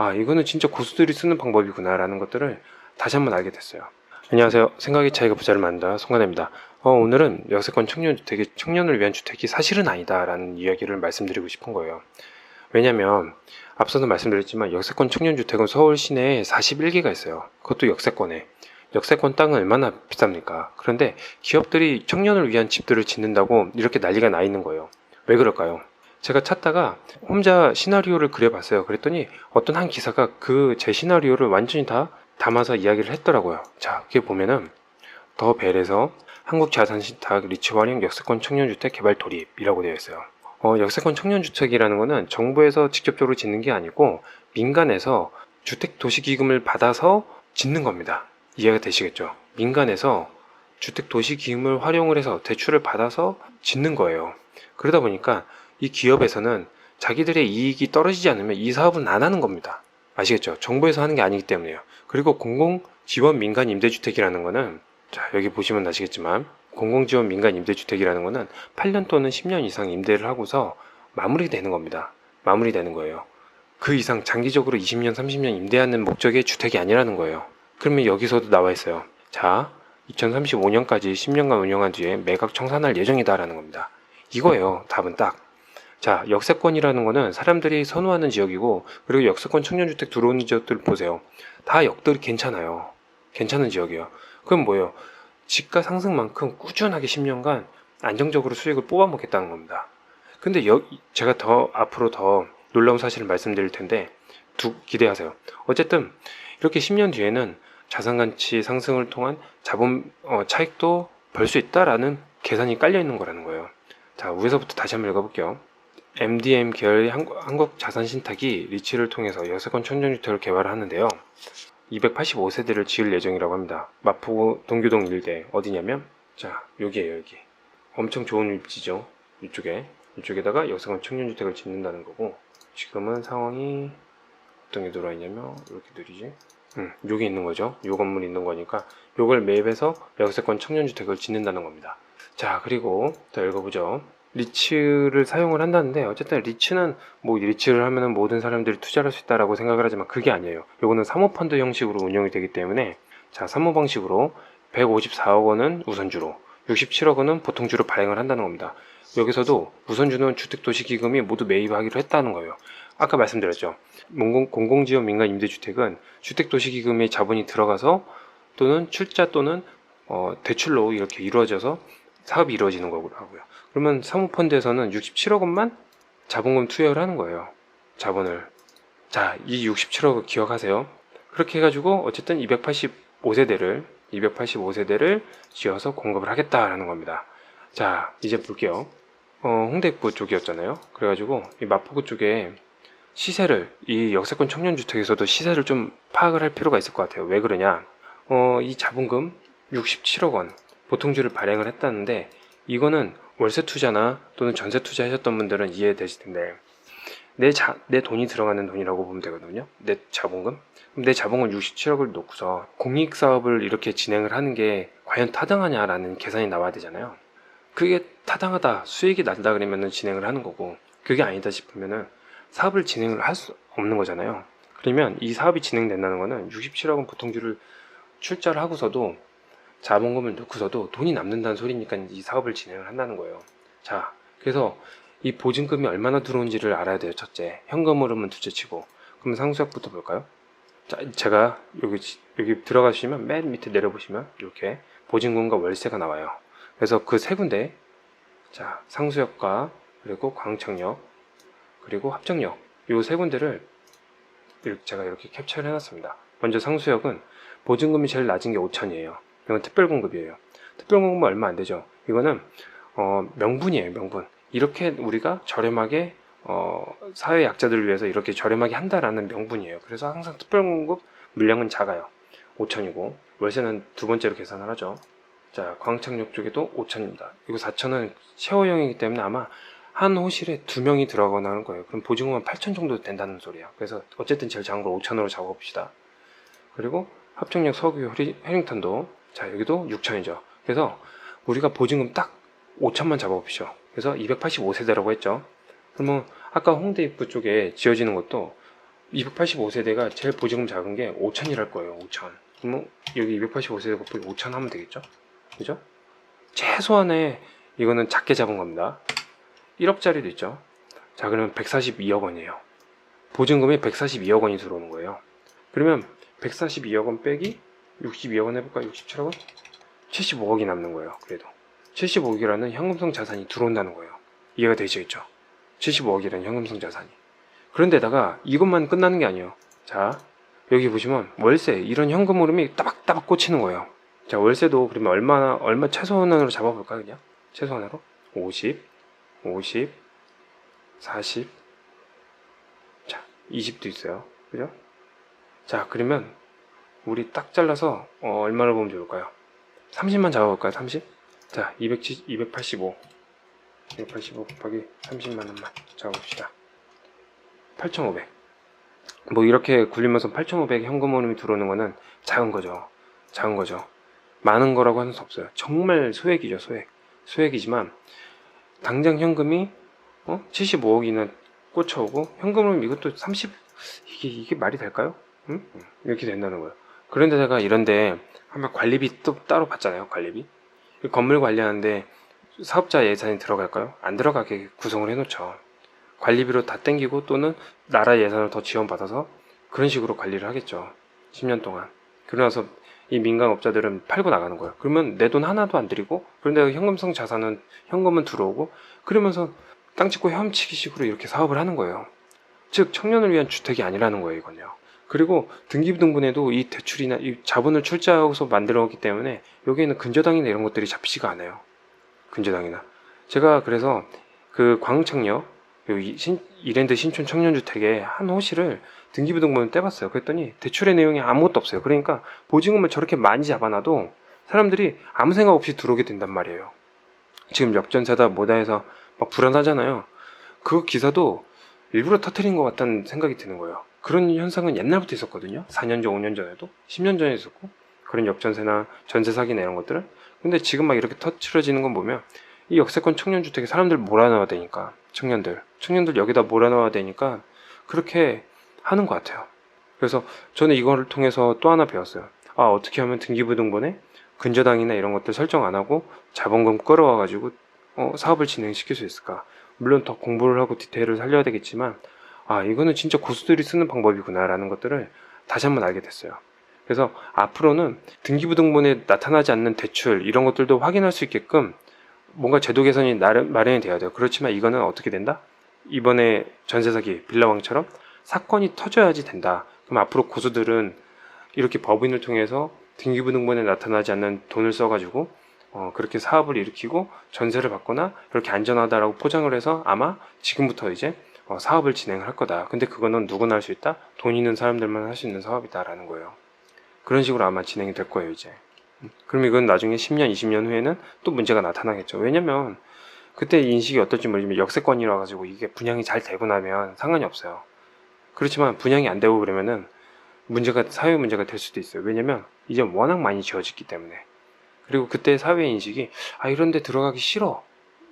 아, 이거는 진짜 고수들이 쓰는 방법이구나라는 것들을 다시 한번 알게 됐어요. 안녕하세요. 생각의 차이가 부자를 만든다. 송관입니다. 어, 오늘은 역세권 청년 주택이 청년을 위한 주택이 사실은 아니다라는 이야기를 말씀드리고 싶은 거예요. 왜냐면 앞서도 말씀드렸지만 역세권 청년 주택은 서울 시내에 41개가 있어요. 그것도 역세권에. 역세권 땅은 얼마나 비쌉니까? 그런데 기업들이 청년을 위한 집들을 짓는다고 이렇게 난리가 나 있는 거예요. 왜 그럴까요? 제가 찾다가 혼자 시나리오를 그려봤어요. 그랬더니 어떤 한 기사가 그 제 시나리오를 완전히 다 담아서 이야기를 했더라고요. 자, 그게 보면은 더 벨에서 한국 자산신탁 리츠활용 역세권 청년주택 개발 도입이라고 되어 있어요. 어, 역세권 청년주택이라는 거는 정부에서 직접적으로 짓는 게 아니고 민간에서 주택도시기금을 받아서 짓는 겁니다. 이해가 되시겠죠? 민간에서 주택도시기금을 활용을 해서 대출을 받아서 짓는 거예요. 그러다 보니까 이 기업에서는 자기들의 이익이 떨어지지 않으면 이 사업은 안 하는 겁니다. 아시겠죠? 정부에서 하는 게 아니기 때문에요. 그리고 공공 지원 민간 임대주택이라는 거는 자 여기 보시면 아시겠지만 공공지원 민간 임대주택이라는 거는 8년 또는 10년 이상 임대를 하고서 마무리되는 겁니다. 마무리되는 거예요. 그 이상 장기적으로 20년, 30년 임대하는 목적의 주택이 아니라는 거예요. 그러면 여기서도 나와 있어요. 자, 2035년까지 10년간 운영한 뒤에 매각 청산할 예정이다라는 겁니다. 이거예요. 답은 딱. 자, 역세권이라는 거는 사람들이 선호하는 지역이고, 그리고 역세권 청년주택 들어오는 지역들 보세요. 다 역들이 괜찮아요. 괜찮은 지역이에요. 그럼 뭐예요? 집가 상승만큼 꾸준하게 10년간 안정적으로 수익을 뽑아먹겠다는 겁니다. 근데 여, 제가 더 앞으로 더 놀라운 사실을 말씀드릴 텐데, 두, 기대하세요. 어쨌든, 이렇게 10년 뒤에는 자산 가치 상승을 통한 자본 어, 차익도 벌 수 있다라는 계산이 깔려 있는 거라는 거예요. 자, 위에서부터 다시 한번 읽어볼게요. MDM 계열의 한국, 자산신탁이 리츠를 통해서 여세권 청년주택을 개발을 하는데요. 285세대를 지을 예정이라고 합니다. 마포구 동교동 일대 어디냐면 자 여기에요 여기. 엄청 좋은 입지죠. 이쪽에. 이쪽에다가 여세권 청년주택을 짓는다는 거고 지금은 상황이 어떤 게 들어와 있냐면 이렇게 느리지? 음, 여기 있는 거죠. 요 건물이 있는 거니까 요걸 매입해서 여세권 청년주택을 짓는다는 겁니다. 자 그리고 더 읽어보죠 리츠를 사용을 한다는데 어쨌든 리츠는 뭐 리츠를 하면은 모든 사람들이 투자를 할수 있다라고 생각을 하지만 그게 아니에요. 요거는 사모펀드 형식으로 운영이 되기 때문에 자 사모 방식으로 154억 원은 우선주로 67억 원은 보통주로 발행을 한다는 겁니다. 여기서도 우선주는 주택도시기금이 모두 매입하기로 했다는 거예요. 아까 말씀드렸죠. 공공, 공공지원 민간 임대주택은 주택도시기금의 자본이 들어가서 또는 출자 또는 어, 대출로 이렇게 이루어져서 사업이 이루어지는 거고요. 그러면 사모펀드에서는 67억 원만 자본금 투여를 하는 거예요. 자본을. 자, 이 67억을 기억하세요. 그렇게 해가지고 어쨌든 285세대를 285세대를 지어서 공급을 하겠다라는 겁니다. 자, 이제 볼게요. 어, 홍대입구 쪽이었잖아요. 그래가지고 이 마포구 쪽에 시세를 이 역세권 청년주택에서도 시세를 좀 파악을 할 필요가 있을 것 같아요. 왜 그러냐? 어, 이 자본금 67억 원 보통주를 발행을 했다는데 이거는 월세 투자나 또는 전세 투자 하셨던 분들은 이해되실 텐데 내, 자, 내 돈이 들어가는 돈이라고 보면 되거든요. 내 자본금. 그럼 내 자본금 67억을 놓고서 공익 사업을 이렇게 진행을 하는 게 과연 타당하냐라는 계산이 나와야 되잖아요. 그게 타당하다, 수익이 난다 그러면은 진행을 하는 거고 그게 아니다 싶으면은 사업을 진행을 할 수 없는 거잖아요. 그러면 이 사업이 진행된다는 거는 67억은 보통주를 출자를 하고서도 자본금을 넣고서도 돈이 남는다는 소리니까 이 사업을 진행을 한다는 거예요. 자, 그래서 이 보증금이 얼마나 들어온지를 알아야 돼요. 첫째, 현금 흐름은 둘째 치고. 그럼 상수역부터 볼까요? 자, 제가 여기 여기 들어가시면 맨 밑에 내려보시면 이렇게 보증금과 월세가 나와요. 그래서 그 세 군데, 자, 상수역과 그리고 광청역 그리고 합정역 요세 군데를 이렇게 제가 이렇게 캡처를 해놨습니다. 먼저 상수역은 보증금이 제일 낮은 게 5천이에요. 이건 특별공급이에요. 특별공급은 얼마 안 되죠. 이거는 어, 명분이에요, 명분. 이렇게 우리가 저렴하게 어, 사회 약자들을 위해서 이렇게 저렴하게 한다라는 명분이에요. 그래서 항상 특별공급 물량은 작아요. 5천이고 월세는 두 번째로 계산을 하죠. 자, 광창역 쪽에도 5천입니다. 이거 4천은 쉐어형이기 때문에 아마 한 호실에 두 명이 들어가거나 하는 거예요. 그럼 보증금은 8천 정도 된다는 소리야. 그래서 어쨌든 제일 작은 걸 5천으로 잡아봅시다. 그리고 합정역 서구 해링턴도 자 여기도 6천이죠. 그래서 우리가 보증금 딱 5천만 잡아봅시오. 그래서 285세대라고 했죠. 그러면 아까 홍대 입구 쪽에 지어지는 것도 285세대가 제일 보증금 작은 게 5천이랄 거예요. 5천. 그러면 여기 285세대 곱하기 5천 하면 되겠죠? 그죠? 최소한의 이거는 작게 잡은 겁니다. 1억짜리도 있죠. 자, 그러면 142억 원이에요. 보증금이 142억 원이 들어오는 거예요. 그러면 142억 원 빼기 62억 원 해볼까? 67억 원? 75억이 남는 거예요. 그래도 75억이라는 현금성 자산이 들어온다는 거예요. 이해가 되시겠죠? 75억이라는 현금성 자산이. 그런데다가 이것만 끝나는 게 아니에요. 자, 여기 보시면 월세 이런 현금 흐름이 따박따박 꽂히는 거예요. 자, 월세도 그러면 얼마나 얼마 최소한으로 잡아볼까요, 그냥? 최소한으로 50, 50, 40, 자, 20도 있어요. 그죠? 자, 그러면 우리 딱 잘라서 어, 얼마를 보면 좋을까요? 30만 잡아볼까요? 30? 자, 270, 285. 285 곱하기 30만 원만 잡아봅시다. 8,500. 뭐 이렇게 굴리면서 8,500 현금 흐름이 들어오는 거는 작은 거죠. 작은 거죠. 많은 거라고 할수 없어요. 정말 소액이죠, 소액. 소액이지만 당장 현금이 어? 75억이나 꽂혀오고 현금은 이것도 30 이게 이게 말이 될까요? 응? 응, 이렇게 된다는 거예요. 그런데다가 이런데 하면 관리비 또 따로 받잖아요. 관리비. 이 건물 관리하는데 사업자 예산이 들어갈까요? 안 들어가게 구성을 해놓죠. 관리비로 다 땡기고 또는 나라 예산을 더 지원받아서 그런 식으로 관리를 하겠죠. 10년 동안. 그러나서 이 민간업자들은 팔고 나가는 거예요. 그러면 내 돈 하나도 안 들이고 그런데 현금성 자산은 현금은 들어오고 그러면서 땅 짓고 헤엄치기 식으로 이렇게 사업을 하는 거예요. 즉 청년을 위한 주택이 아니라는 거예요, 이건요. 그리고 등기부등본에도 이 대출이나 이 자본을 출자하고서 만들어오기 때문에 여기에는 근저당이나 이런 것들이 잡히지가 않아요. 근저당이나. 제가 그래서 그 광흥창역 신, 이랜드 신촌 청년주택의 한 호실을 등기부등본을 떼봤어요. 그랬더니 대출의 내용이 아무것도 없어요. 그러니까 보증금을 저렇게 많이 잡아놔도 사람들이 아무 생각 없이 들어오게 된단 말이에요. 지금 역전세다 뭐다 해서 막 불안하잖아요. 그 기사도 일부러 터트린 것 같다는 생각이 드는 거예요. 그런 현상은 옛날부터 있었거든요. 4년 전, 5년 전에도, 10년 전에 있었고, 그런 역전세나 전세 사기나 이런 것들은. 근데 지금 막 이렇게 터트려지는 건 보면, 이 역세권 청년 주택에 사람들 몰아넣어야 되니까, 청년들. 청년들 여기다 몰아넣어야 되니까, 그렇게 하는 것 같아요. 그래서 저는 이거를 통해서 또 하나 배웠어요. 아, 어떻게 하면 등기부등본에 근저당이나 이런 것들 설정 안 하고 자본금 끌어와가지고 어, 사업을 진행시킬 수 있을까? 물론 더 공부를 하고 디테일을 살려야 되겠지만, 아, 이거는 진짜 고수들이 쓰는 방법이구나라는 것들을 다시 한번 알게 됐어요. 그래서 앞으로는 등기부등본에 나타나지 않는 대출 이런 것들도 확인할 수 있게끔 뭔가 제도 개선이 마련이 돼야 돼요. 그렇지만 이거는 어떻게 된다? 이번에 전세 사기 빌라왕처럼 사건이 터져야지 된다. 그럼 앞으로 고수들은 이렇게 법인을 통해서 등기부등본에 나타나지 않는 돈을 써가지고 어, 그렇게 사업을 일으키고 전세를 받거나 이렇게 안전하다라고 포장을 해서 아마 지금부터 이제 어, 사업을 진행을 할 거다. 근데 그거는 누구나 할 수 있다? 돈 있는 사람들만 할 수 있는 사업이다라는 거예요. 그런 식으로 아마 진행이 될 거예요, 이제. 음, 그럼 이건 나중에 10년, 20년 후에는 또 문제가 나타나겠죠. 왜냐면 그때 인식이 어떨지 모르지만 역세권이라 가지고 이게 분양이 잘 되고 나면 상관이 없어요. 그렇지만 분양이 안 되고 그러면은 문제가 사회 문제가 될 수도 있어요. 왜냐면 이제 워낙 많이 지어졌기 때문에. 그리고 그때 사회 인식이 아 이런 데 들어가기 싫어.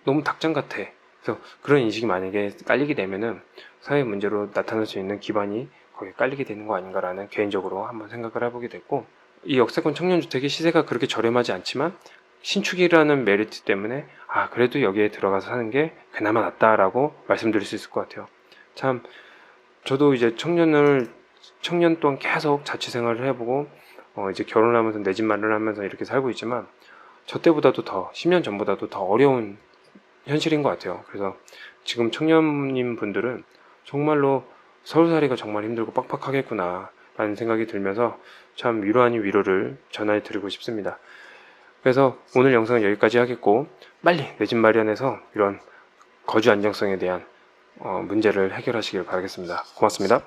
너무 닭장 같아. 그래서 그런 인식이 만약에 깔리게 되면은 사회 문제로 나타날 수 있는 기반이 거기에 깔리게 되는 거 아닌가라는 개인적으로 한번 생각을 해보게 됐고 이 역세권 청년주택의 시세가 그렇게 저렴하지 않지만 신축이라는 메리트 때문에 아 그래도 여기에 들어가서 사는 게 그나마 낫다라고 말씀드릴 수 있을 것 같아요. 참 저도 이제 청년을 청년 동안 계속 자취 생활을 해보고 어, 이제 결혼하면서 내 집 마련하면서 이렇게 살고 있지만 저 때보다도 더 10년 전보다도 더 어려운 현실인 것 같아요. 그래서 지금 청년님 분들은 정말로 서울살이가 정말 힘들고 빡빡하겠구나 라는 생각이 들면서 참 위로 아닌 위로를 전해 드리고 싶습니다. 그래서 오늘 영상은 여기까지 하겠고 빨리 내 집 마련해서 이런 거주 안정성에 대한 어, 문제를 해결하시길 바라겠습니다. 고맙습니다.